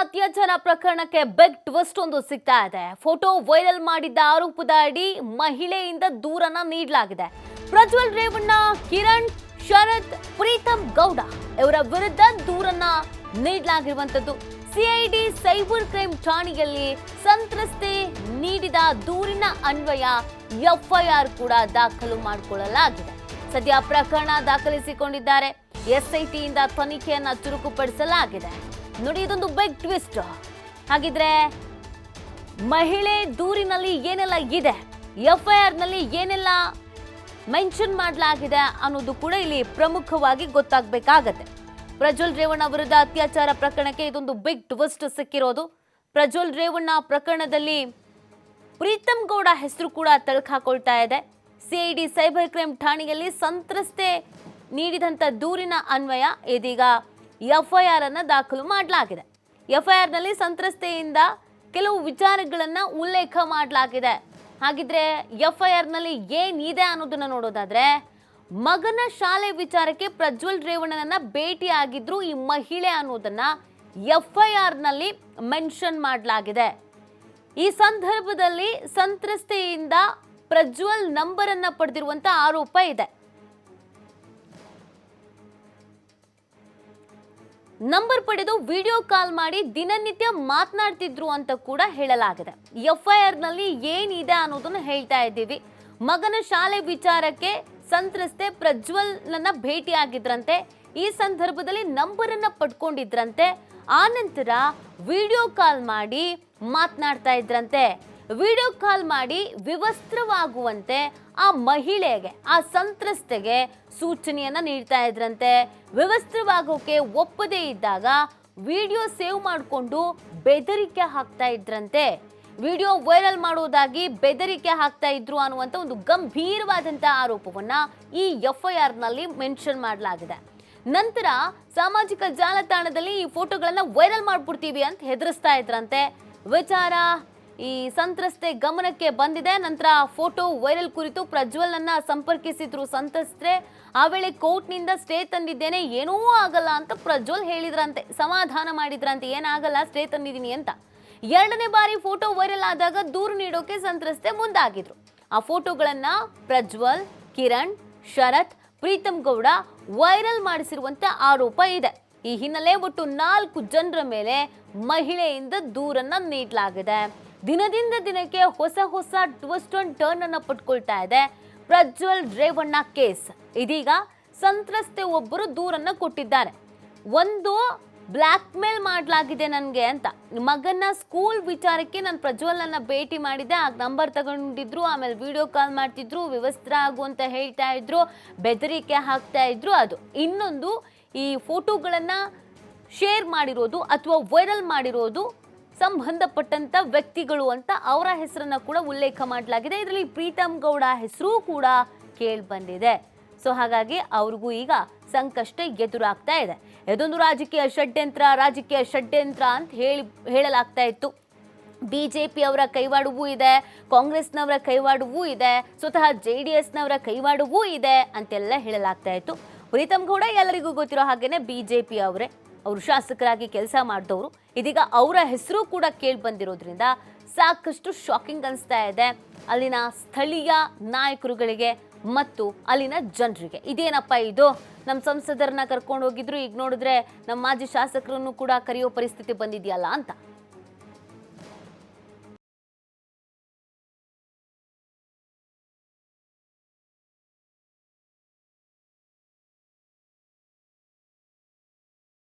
ಅತ್ಯಾಚಾರ ಪ್ರಕರಣಕ್ಕೆ beg twist ಒಂದು ಸಿಗ್ತಾ ಇದೆ. ಫೋಟೋ ವೈರಲ್ ಮಾಡಿದ್ದ ಆರೋಪದ ಅಡಿ ಮಹಿಳೆಯಿಂದ ದೂರನ ನೀಡಲಾಗಿದೆ. ಪ್ರಜ್ವಲ್ ರೇವಣ್ಣ, ಕಿರಣ್, ಶರತ್, ಪ್ರೀತಮ್ ಗೌಡ ಇವರ ವಿರುದ್ಧ ದೂರನ್ನ ನೀಡಲಾಗಿರುವಂತದ್ದು. ಸಿಐಡಿ ಸೈಬರ್ ಕ್ರೈಮ್ ಠಾಣೆಯಲ್ಲಿ ಸಂತ್ರಸ್ತೆ ನೀಡಿದ ದೂರಿನ ಅನ್ವಯ ಎಫ್ಐಆರ್ ಕೂಡ ದಾಖಲು ಮಾಡಿಕೊಳ್ಳಲಾಗಿದೆ. ಸದ್ಯ ಪ್ರಕರಣ ದಾಖಲಿಸಿಕೊಂಡಿದ್ದಾರೆ. ಎಸ್ಐಟಿಯಿಂದ ತನಿಖೆಯನ್ನ ಚುರುಕುಪಡಿಸಲಾಗಿದೆ. ನೋಡಿ, ಇದೊಂದು ಬಿಗ್ ಟ್ವಿಸ್ಟ್ ಹಾಗಿದ್ರೆ ಮಹಿಳೆ ದೂರಿನಲ್ಲಿ ಏನೆಲ್ಲ ಇದೆ? ಎಫ್ಐಆರ್ನಲ್ಲಿ ಏನೆಲ್ಲ ಮೆನ್ಷನ್ ಮಾಡಲಾಗಿದೆ ಅನ್ನೋದು ಕೂಡ ಇಲ್ಲಿ ಪ್ರಮುಖವಾಗಿ ಗೊತ್ತಾಗಬೇಕಾಗತ್ತೆ. ಪ್ರಜ್ವಲ್ ರೇವಣ್ಣ ವಿರುದ್ಧ ಅತ್ಯಾಚಾರ ಪ್ರಕರಣಕ್ಕೆ ಇದೊಂದು ಬಿಗ್ ಟ್ವಿಸ್ಟ್ ಸಿಕ್ಕಿರೋದು. ಪ್ರಜ್ವಲ್ ರೇವಣ್ಣ ಪ್ರಕರಣದಲ್ಲಿ ಪ್ರೀತಮ್ ಗೌಡ ಹೆಸರು ಕೂಡ ತಳಕಾಕೊಳ್ತಾ ಇದೆ. ಸಿಐಡಿ ಸೈಬರ್ ಕ್ರೈಮ್ ಠಾಣೆಯಲ್ಲಿ ಸಂತ್ರಸ್ತೆ ನೀಡಿದಂಥ ದೂರಿನ ಅನ್ವಯ ಇದೀಗ ಎಫ್ಐಆರ್ ಅನ್ನು ದಾಖಲು ಮಾಡಲಾಗಿದೆ. ಎಫ್ಐಆರ್ನಲ್ಲಿ ಸಂತ್ರಸ್ತೆಯಿಂದ ಕೆಲವು ವಿಚಾರಗಳನ್ನು ಉಲ್ಲೇಖ ಮಾಡಲಾಗಿದೆ. ಹಾಗಿದ್ರೆ ಎಫ್ಐಆರ್ನಲ್ಲಿ ಏನಿದೆ ಅನ್ನೋದನ್ನ ನೋಡೋದಾದ್ರೆ, ಮಗನ ಶಾಲೆ ವಿಚಾರಕ್ಕೆ ಪ್ರಜ್ವಲ್ ರೇವಣ್ಣನನ್ನ ಭೇಟಿಯಾಗಿದ್ರು ಈ ಮಹಿಳೆ ಅನ್ನೋದನ್ನ ಎಫ್ಐಆರ್ನಲ್ಲಿ ಮೆನ್ಷನ್ ಮಾಡಲಾಗಿದೆ. ಈ ಸಂದರ್ಭದಲ್ಲಿ ಸಂತ್ರಸ್ತೆಯಿಂದ ಪ್ರಜ್ವಲ್ ನಂಬರನ್ನು ಪಡೆದಿರುವಂಥ ಆರೋಪ ಇದೆ. ನಂಬರ್ ಪಡೆದು ವಿಡಿಯೋ ಕಾಲ್ ಮಾಡಿ ದಿನನಿತ್ಯ ಮಾತನಾಡ್ತಿದ್ರು ಅಂತ ಕೂಡ ಹೇಳಲಾಗಿದೆ. ಎಫ್ಐಆರ್ನಲ್ಲಿ ಏನಿದೆ ಅನ್ನೋದನ್ನು ಹೇಳ್ತಾ ಇದ್ದೀವಿ. ಮಗನ ಶಾಲೆ ವಿಚಾರಕ್ಕೆ ಸಂತ್ರಸ್ತೆ ಪ್ರಜ್ವಲ್ ನನ್ನ ಭೇಟಿಯಾಗಿದ್ರಂತೆ. ಈ ಸಂದರ್ಭದಲ್ಲಿ ನಂಬರ್ ಅನ್ನ ಪಡ್ಕೊಂಡಿದ್ರಂತೆ. ಆ ನಂತರ ವಿಡಿಯೋ ಕಾಲ್ ಮಾಡಿ ಮಾತನಾಡ್ತಾ ಇದ್ರಂತೆ. ವಿಡಿಯೋ ಕಾಲ್ ಮಾಡಿ ವಿವಸ್ತ್ರವಾಗುವಂತೆ ಆ ಮಹಿಳೆಗೆ, ಆ ಸಂತ್ರಸ್ತೆಗೆ ಸೂಚನೆಯನ್ನ ನೀಡ್ತಾ ಇದ್ರಂತೆ. ವಿವಸ್ತ್ರವಾಗೋಕೆ ಒಪ್ಪದೇ ಇದ್ದಾಗ ವಿಡಿಯೋ ಸೇವ್ ಮಾಡಿಕೊಂಡು ಬೆದರಿಕೆ ಹಾಕ್ತಾ ಇದ್ರಂತೆ. ವಿಡಿಯೋ ವೈರಲ್ ಮಾಡುವುದಾಗಿ ಬೆದರಿಕೆ ಹಾಕ್ತಾ ಇದ್ರು ಅನ್ನುವಂಥ ಒಂದು ಗಂಭೀರವಾದಂಥ ಆರೋಪವನ್ನ ಈ ಎಫ್ಐಆರ್ನಲ್ಲಿ ಮೆನ್ಷನ್ ಮಾಡಲಾಗಿದೆ. ನಂತರ ಸಾಮಾಜಿಕ ಜಾಲತಾಣದಲ್ಲಿ ಈ ಫೋಟೋಗಳನ್ನು ವೈರಲ್ ಮಾಡ್ಬಿಡ್ತೀವಿ ಅಂತ ಹೆದರಿಸ್ತಾ ಇದ್ರಂತೆ. ವಿಚಾರ ಈ ಸಂತ್ರಸ್ತೆ ಗಮನಕ್ಕೆ ಬಂದಿದೆ. ನಂತರ ಫೋಟೋ ವೈರಲ್ ಕುರಿತು ಪ್ರಜ್ವಲ್ನನ್ನ ಸಂಪರ್ಕಿಸಿದ್ರು ಸಂತ್ರಸ್ತೆ. ಆ ವೇಳೆ ಕೋರ್ಟ್ನಿಂದ ಸ್ಟೇ ತಂದಿದ್ದೇನೆ. ಏನೂ ಆಗಲ್ಲ ಅಂತ ಪ್ರಜ್ವಲ್ ಹೇಳಿದ್ರಂತೆ. ಸಮಾಧಾನ ಮಾಡಿದ್ರಂತೆ. ಏನಾಗಲ್ಲ, ಸ್ಟೇ ತಂದಿದ್ದೀನಿ ಅಂತ. ಎರಡನೇ ಬಾರಿ ಫೋಟೋ ವೈರಲ್ ಆದಾಗ ದೂರು ನೀಡೋಕೆ ಸಂತ್ರಸ್ತೆ ಮುಂದಾಗಿದ್ರು. ಆ ಫೋಟೋಗಳನ್ನ ಪ್ರಜ್ವಲ್, ಕಿರಣ್, ಶರತ್, ಪ್ರೀತಮ್ ಗೌಡ ವೈರಲ್ ಮಾಡಿಸಿರುವಂತ ಆರೋಪ ಇದೆ. ಈ ಹಿನ್ನೆಲೆ ಒಟ್ಟು ನಾಲ್ಕು ಜನರ ಮೇಲೆ ಮಹಿಳೆಯಿಂದ ದೂರನ್ನ ನೀಡಲಾಗಿದೆ. ದಿನದಿಂದ ದಿನಕ್ಕೆ ಹೊಸ ಹೊಸ ಟ್ವಿಸ್ಟ್ ಅಂಡ್ ಟರ್ನ್ ಅನ್ನು ಪಟ್ಕೊಳ್ತಾ ಇದೆ. ಪ್ರಜ್ವಲ್ ರೇವಣ್ಣ ಕೇಸ್. ಇದೀಗ ಸಂತ್ರಸ್ತೆ ಒಬ್ಬರು ದೂರನ್ನ ಕೊಟ್ಟಿದ್ದಾರೆ. ಒಂದು ಬ್ಲ್ಯಾಕ್ ಮೇಲ್ ಮಾಡಲಾಗಿದೆ ನನಗೆ ಅಂತ. ಮಗನ ಸ್ಕೂಲ್ ವಿಚಾರಕ್ಕೆ ನಾನು ಪ್ರಜ್ವಲನ್ನು ಭೇಟಿ ಮಾಡಿದ್ದೆ. ಆ ನಂಬರ್ ತಗೊಂಡಿದ್ರು, ಆಮೇಲೆ ವಿಡಿಯೋ ಕಾಲ್ ಮಾಡ್ತಿದ್ರು ವ್ಯವಸ್ಥೆ ಆಗು ಅಂತ ಹೇಳ್ತಾ ಇದ್ರು, ಬೆದರಿಕೆ ಹಾಕ್ತಾ ಇದ್ರು ಅದು. ಇನ್ನೊಂದು ಈ ಫೋಟೋಗಳನ್ನ ಶೇರ್ ಮಾಡಿರೋದು ಅಥವಾ ವೈರಲ್ ಮಾಡಿರೋದು ಸಂಬಂಧಪಟ್ಟಂತ ವ್ಯಕ್ತಿಗಳು ಅಂತ ಅವರ ಹೆಸರನ್ನ ಕೂಡ ಉಲ್ಲೇಖ ಮಾಡಲಾಗಿದೆ. ಇದರಲ್ಲಿ ಪ್ರೀತಮ್ ಗೌಡ ಹೆಸರು ಕೂಡ ಕೇಳಿ ಬಂದಿದೆ ಸೊ, ಹಾಗಾಗಿ ಅವ್ರಿಗೂ ಈಗ ಸಂಕಷ್ಟ ಎದುರಾಗ್ತಾ ಇದೆ. ಇದೊಂದು ರಾಜಕೀಯ ಷಡ್ಯಂತ್ರ ರಾಜಕೀಯ ಷಡ್ಯಂತ್ರ ಅಂತ ಹೇಳಿ, ಹೇಳಲಾಗ್ತಾ ಇತ್ತು. ಬಿಜೆಪಿ ಅವರ ಕೈವಾಡವೂ ಇದೆ, ಕಾಂಗ್ರೆಸ್ನವರ ಕೈವಾಡವೂ ಇದೆ, ಸ್ವತಃ ಜೆ ಡಿ ಎಸ್ನವರ ಕೈವಾಡವೂ ಇದೆ ಅಂತೆಲ್ಲ ಹೇಳಲಾಗ್ತಾ ಇತ್ತು. ಪ್ರೀತಮ್ ಗೌಡ ಎಲ್ಲರಿಗೂ ಗೊತ್ತಿರೋ ಹಾಗೇನೆ ಬಿಜೆಪಿ ಅವರೇ. ಅವರು ಶಾಸಕರಾಗಿ ಕೆಲಸ ಮಾಡಿದವರು. ಇದೀಗ ಅವರ ಹೆಸರು ಕೂಡ ಕೇಳಿ ಬಂದಿರೋದ್ರಿಂದ ಸಾಕಷ್ಟು ಶಾಕಿಂಗ್ ಅನಿಸ್ತಾ ಇದೆ. ಅಲ್ಲಿನ ಸ್ಥಳೀಯ ನಾಯಕರುಗಳಿಗೆ ಮತ್ತು ಅಲ್ಲಿನ ಜನರಿಗೆ. ಇದೇನಪ್ಪ ಇದು? ನಮ್ಮ ಸಂಸದರನ್ನ ಕರ್ಕೊಂಡು ಹೋಗಿದ್ರು, ಈಗ ನೋಡಿದ್ರೆ ನಮ್ಮ ಮಾಜಿ ಶಾಸಕರನ್ನು ಕೂಡ ಕರೆಯೋ ಪರಿಸ್ಥಿತಿ ಬಂದಿದೆಯಲ್ಲ ಅಂತ.